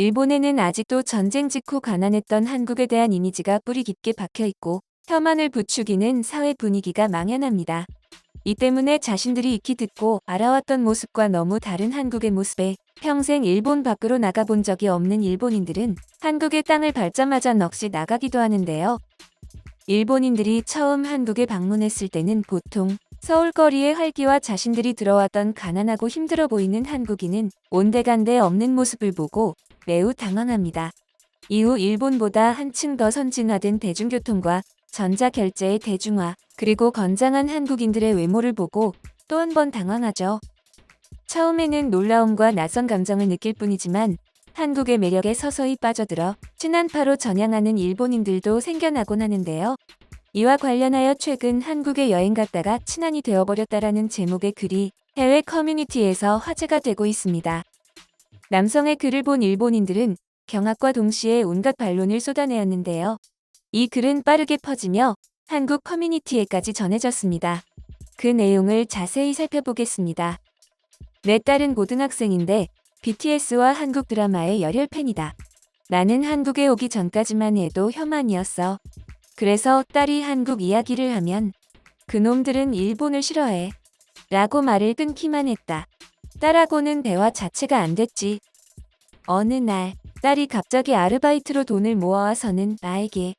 일본에는 아직도 전쟁 직후 가난했던 한국에 대한 이미지가 뿌리 깊게 박혀 있고 혐한을 부추기는 사회 분위기가 망연합니다. 이 때문에 자신들이 익히 듣고 알아왔던 모습과 너무 다른 한국의 모습에 평생 일본 밖으로 나가본 적이 없는 일본인들은 한국의 땅을 밟자마자 넋이 나가기도 하는데요. 일본인들이 처음 한국에 방문했을 때는 보통 서울거리의 활기와 자신들이 들어왔던 가난하고 힘들어 보이는 한국인은 온데간데 없는 모습을 보고 매우 당황합니다. 이후 일본보다 한층 더 선진화된 대중교통과 전자결제의 대중화, 그리고 건장한 한국인들의 외모를 보고 또 한 번 당황하죠. 처음에는 놀라움과 낯선 감정을 느낄 뿐이지만 한국의 매력에 서서히 빠져들어 친한파로 전향하는 일본인들도 생겨나곤 하는데요. 이와 관련하여 최근 한국에 여행 갔다가 친한이 되어버렸다라는 제목의 글이 해외 커뮤니티에서 화제가 되고 있습니다. 남성의 글을 본 일본인들은 경악과 동시에 온갖 반론을 쏟아내었는데요. 이 글은 빠르게 퍼지며 한국 커뮤니티에까지 전해졌습니다. 그 내용을 자세히 살펴보겠습니다. 내 딸은 고등학생인데 BTS와 한국 드라마의 열혈 팬이다. 나는 한국에 오기 전까지만 해도 혐한이었어. 그래서 딸이 한국 이야기를 하면 그놈들은 일본을 싫어해. 라고 말을 끊기만 했다. 딸하고는 대화 자체가 안 됐지. 어느 날 딸이 갑자기 아르바이트로 돈을 모아와서는 나에게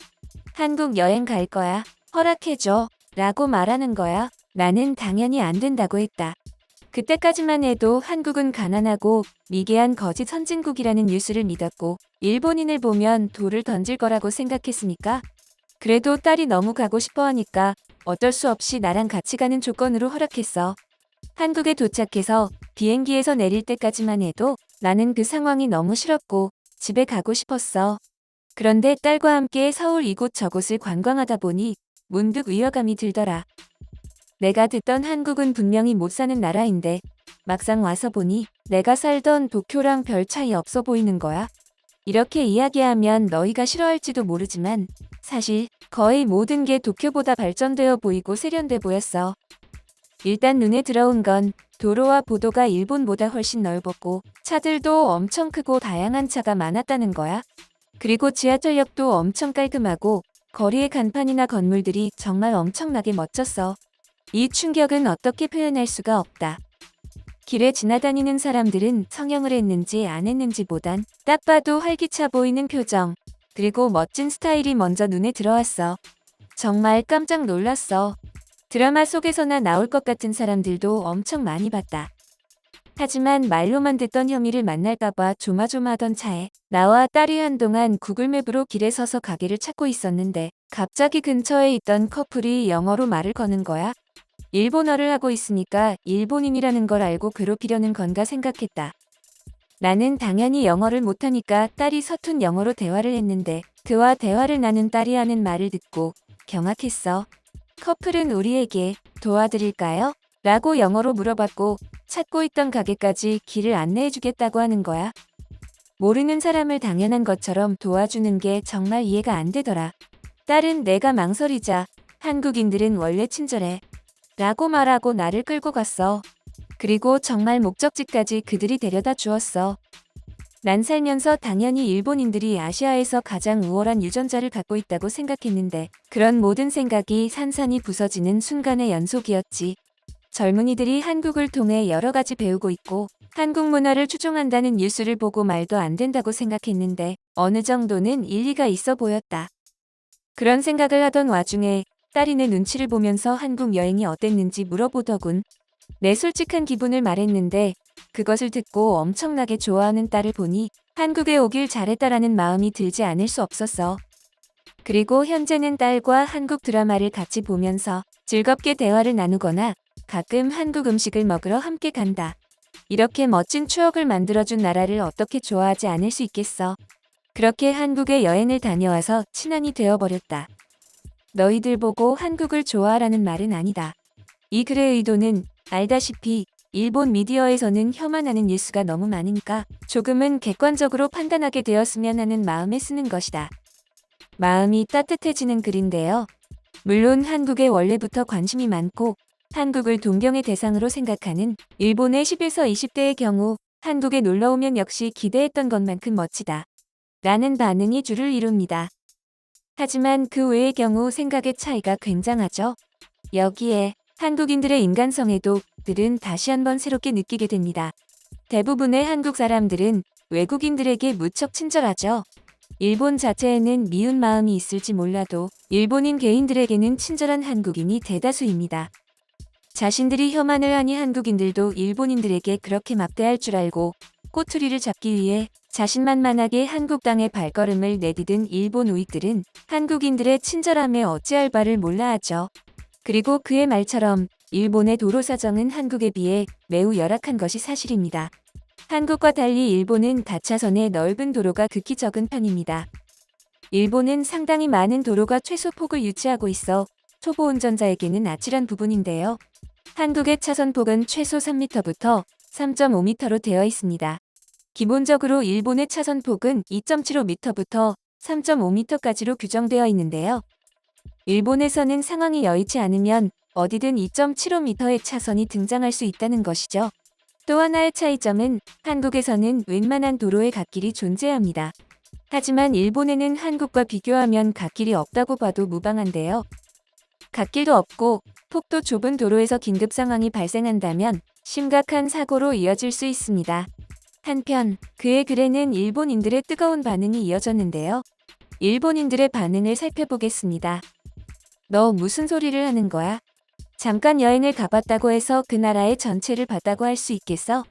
한국 여행 갈 거야. 허락해줘. 라고 말하는 거야. 나는 당연히 안 된다고 했다. 그때까지만 해도 한국은 가난하고 미개한 거짓 선진국이라는 뉴스를 믿었고 일본인을 보면 돌을 던질 거라고 생각했으니까 그래도 딸이 너무 가고 싶어 하니까 어쩔 수 없이 나랑 같이 가는 조건으로 허락했어. 한국에 도착해서 비행기에서 내릴 때까지만 해도 나는 그 상황이 너무 싫었고 집에 가고 싶었어. 그런데 딸과 함께 서울 이곳 저곳을 관광하다 보니 문득 위화감이 들더라. 내가 듣던 한국은 분명히 못 사는 나라인데 막상 와서 보니 내가 살던 도쿄랑 별 차이 없어 보이는 거야. 이렇게 이야기하면 너희가 싫어할지도 모르지만 사실 거의 모든 게 도쿄보다 발전되어 보이고 세련돼 보였어. 일단 눈에 들어온 건 도로와 보도가 일본보다 훨씬 넓었고 차들도 엄청 크고 다양한 차가 많았다는 거야. 그리고 지하철역도 엄청 깔끔하고 거리의 간판이나 건물들이 정말 엄청나게 멋졌어. 이 충격은 어떻게 표현할 수가 없다. 길에 지나다니는 사람들은 성형을 했는지 안 했는지 보단 딱 봐도 활기차 보이는 표정, 그리고 멋진 스타일이 먼저 눈에 들어왔어. 정말 깜짝 놀랐어. 드라마 속에서나 나올 것 같은 사람들도 엄청 많이 봤다. 하지만 말로만 듣던 혐의를 만날까봐 조마조마하던 차에 나와 딸이 한동안 구글맵으로 길에 서서 가게를 찾고 있었는데 갑자기 근처에 있던 커플이 영어로 말을 거는 거야. 일본어를 하고 있으니까 일본인이라는 걸 알고 괴롭히려는 건가 생각했다. 나는 당연히 영어를 못하니까 딸이 서툰 영어로 대화를 했는데 그와 대화를 나눈 딸이 하는 말을 듣고 경악했어. 커플은 우리에게 도와드릴까요? 라고 영어로 물어봤고 찾고 있던 가게까지 길을 안내해주겠다고 하는 거야. 모르는 사람을 당연한 것처럼 도와주는 게 정말 이해가 안 되더라. 딸은 내가 망설이자 한국인들은 원래 친절해. 라고 말하고 나를 끌고 갔어. 그리고 정말 목적지까지 그들이 데려다 주었어. 난 살면서 당연히 일본인들이 아시아에서 가장 우월한 유전자를 갖고 있다고 생각했는데 그런 모든 생각이 산산이 부서지는 순간의 연속이었지. 젊은이들이 한국을 통해 여러 가지 배우고 있고 한국 문화를 추종한다는 뉴스를 보고 말도 안 된다고 생각했는데 어느 정도는 일리가 있어 보였다. 그런 생각을 하던 와중에 딸이 내 눈치를 보면서 한국 여행이 어땠는지 물어보더군. 내 솔직한 기분을 말했는데 그것을 듣고 엄청나게 좋아하는 딸을 보니 한국에 오길 잘했다라는 마음이 들지 않을 수 없었어. 그리고 현재는 딸과 한국 드라마를 같이 보면서 즐겁게 대화를 나누거나 가끔 한국 음식을 먹으러 함께 간다. 이렇게 멋진 추억을 만들어준 나라를 어떻게 좋아하지 않을 수 있겠어. 그렇게 한국에 여행을 다녀와서 친한이 되어버렸다. 너희들 보고 한국을 좋아하라는 말은 아니다. 이 글의 의도는 알다시피 일본 미디어에서는 혐한하는 뉴스가 너무 많으니까 조금은 객관적으로 판단하게 되었으면 하는 마음에 쓰는 것이다. 마음이 따뜻해지는 글인데요. 물론 한국에 원래부터 관심이 많고 한국을 동경의 대상으로 생각하는 일본의 11서 20대의 경우 한국에 놀러 오면 역시 기대했던 것만큼 멋지다. 라는 반응이 주를 이룹니다. 하지만 그 외의 경우 생각의 차이가 굉장하죠. 여기에 한국인들의 인간성에도 들은 다시 한번 새롭게 느끼게 됩니다. 대부분의 한국 사람들은 외국인들에게 무척 친절하죠. 일본 자체에는 미운 마음이 있을지 몰라도 일본인 개인들에게는 친절한 한국인이 대다수입니다. 자신들이 혐한을 하니 한국인들도 일본인들에게 그렇게 막대할 줄 알고 꼬투리를 잡기 위해 자신만만하게 한국 땅에 발걸음을 내디딘 일본 우익들은 한국인들의 친절함에 어찌할 바를 몰라 하죠. 그리고 그의 말처럼 일본의 도로 사정은 한국에 비해 매우 열악한 것이 사실입니다. 한국과 달리 일본은 다차선의 넓은 도로가 극히 적은 편입니다. 일본은 상당히 많은 도로가 최소 폭을 유지하고 있어 초보 운전자에게는 아찔한 부분인데요. 한국의 차선 폭은 최소 3m부터 3.5m로 되어 있습니다. 기본적으로 일본의 차선 폭은 2.75m부터 3.5m까지로 규정되어 있는데요. 일본에서는 상황이 여의치 않으면 어디든 2.75m의 차선이 등장할 수 있다는 것이죠. 또 하나의 차이점은 한국에서는 웬만한 도로에 갓길이 존재합니다. 하지만 일본에는 한국과 비교하면 갓길이 없다고 봐도 무방한데요. 갓길도 없고 폭도 좁은 도로에서 긴급 상황이 발생한다면 심각한 사고로 이어질 수 있습니다. 한편 그의 글에는 일본인들의 뜨거운 반응이 이어졌는데요. 일본인들의 반응을 살펴보겠습니다. 너 무슨 소리를 하는 거야? 잠깐 여행을 가봤다고 해서 그 나라의 전체를 봤다고 할 수 있겠어?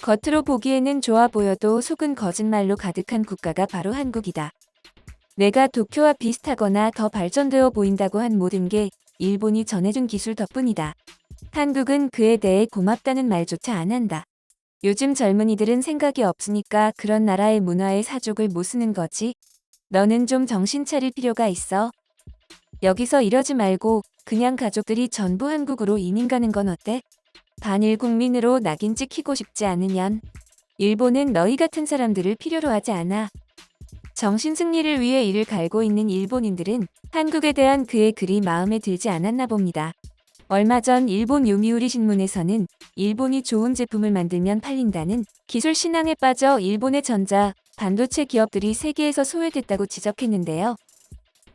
겉으로 보기에는 좋아 보여도 속은 거짓말로 가득한 국가가 바로 한국이다. 내가 도쿄와 비슷하거나 더 발전되어 보인다고 한 모든 게 일본이 전해준 기술 덕분이다. 한국은 그에 대해 고맙다는 말조차 안 한다. 요즘 젊은이들은 생각이 없으니까 그런 나라의 문화에 사족을 못 쓰는 거지. 너는 좀 정신 차릴 필요가 있어. 여기서 이러지 말고 그냥 가족들이 전부 한국으로 이민 가는 건 어때? 반일 국민으로 낙인 찍히고 싶지 않으면 일본은 너희 같은 사람들을 필요로 하지 않아. 정신 승리를 위해 이를 갈고 있는 일본인들은 한국에 대한 그의 글이 마음에 들지 않았나 봅니다. 얼마 전 일본 요미우리 신문에서는 일본이 좋은 제품을 만들면 팔린다는 기술 신앙에 빠져 일본의 전자, 반도체 기업들이 세계에서 소외됐다고 지적했는데요.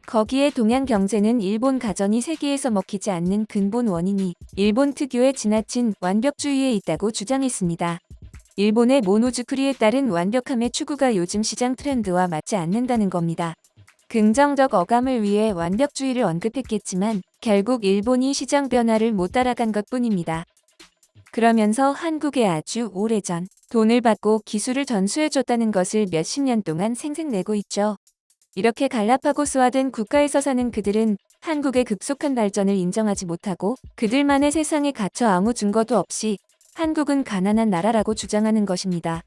거기에 동양 경제는 일본 가전이 세계에서 먹히지 않는 근본 원인이 일본 특유의 지나친 완벽주의에 있다고 주장했습니다. 일본의 모노즈쿠리에 따른 완벽함의 추구가 요즘 시장 트렌드와 맞지 않는다는 겁니다. 긍정적 어감을 위해 완벽주의를 언급했겠지만 결국 일본이 시장 변화를 못 따라간 것 뿐입니다. 그러면서 한국에 아주 오래전 돈을 받고 기술을 전수해줬다는 것을 몇십 년 동안 생색내고 있죠. 이렇게 갈라파고스화된 국가에서 사는 그들은 한국의 급속한 발전을 인정하지 못하고 그들만의 세상에 갇혀 아무 증거도 없이 한국은 가난한 나라라고 주장하는 것입니다.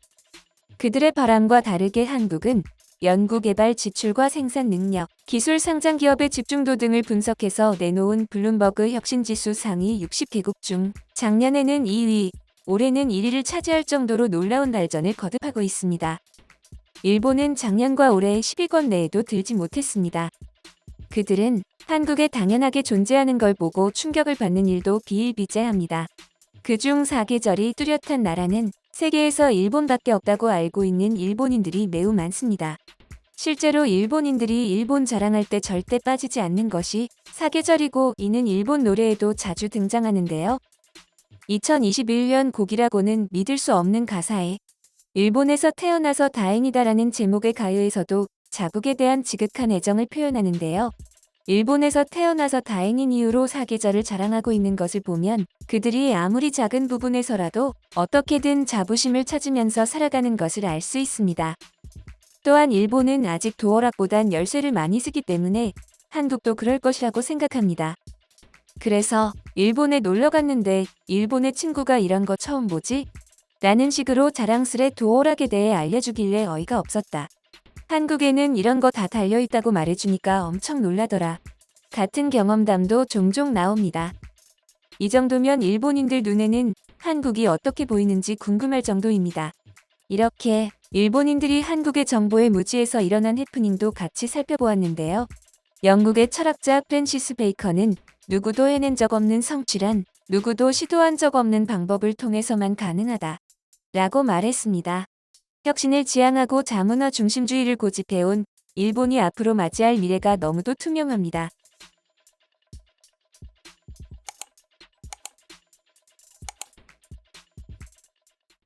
그들의 바람과 다르게 한국은 연구개발 지출과 생산 능력, 기술 상장 기업의 집중도 등을 분석해서 내놓은 블룸버그 혁신지수 상위 60개국 중 작년에는 2위, 올해는 1위를 차지할 정도로 놀라운 발전을 거듭하고 있습니다. 일본은 작년과 올해 10위권 내에도 들지 못했습니다. 그들은 한국에 당연하게 존재하는 걸 보고 충격을 받는 일도 비일비재합니다. 그중 사계절이 뚜렷한 나라는 세계에서 일본밖에 없다고 알고 있는 일본인들이 매우 많습니다. 실제로 일본인들이 일본 자랑할 때 절대 빠지지 않는 것이 사계절이고 이는 일본 노래에도 자주 등장하는데요. 2021년 곡이라고는 믿을 수 없는 가사에 일본에서 태어나서 다행이다라는 제목의 가요에서도 자국에 대한 지극한 애정을 표현하는데요. 일본에서 태어나서 다행인 이유로 사계절을 자랑하고 있는 것을 보면 그들이 아무리 작은 부분에서라도 어떻게든 자부심을 찾으면서 살아가는 것을 알 수 있습니다. 또한 일본은 아직 도어락보단 열쇠를 많이 쓰기 때문에 한국도 그럴 것이라고 생각합니다. 그래서 일본에 놀러 갔는데 일본의 친구가 이런 거 처음 보지? 라는 식으로 자랑스레 도어락에 대해 알려주길래 어이가 없었다. 한국에는 이런 거 다 달려있다고 말해주니까 엄청 놀라더라. 같은 경험담도 종종 나옵니다. 이 정도면 일본인들 눈에는 한국이 어떻게 보이는지 궁금할 정도입니다. 이렇게 일본인들이 한국의 정보에 무지해서 일어난 해프닝도 같이 살펴보았는데요. 영국의 철학자 프랜시스 베이컨은 누구도 해낸 적 없는 성취란 누구도 시도한 적 없는 방법을 통해서만 가능하다. 라고 말했습니다. 혁신을 지향하고 자문화 중심주의를 고집해온 일본이 앞으로 맞이할 미래가 너무도 투명합니다.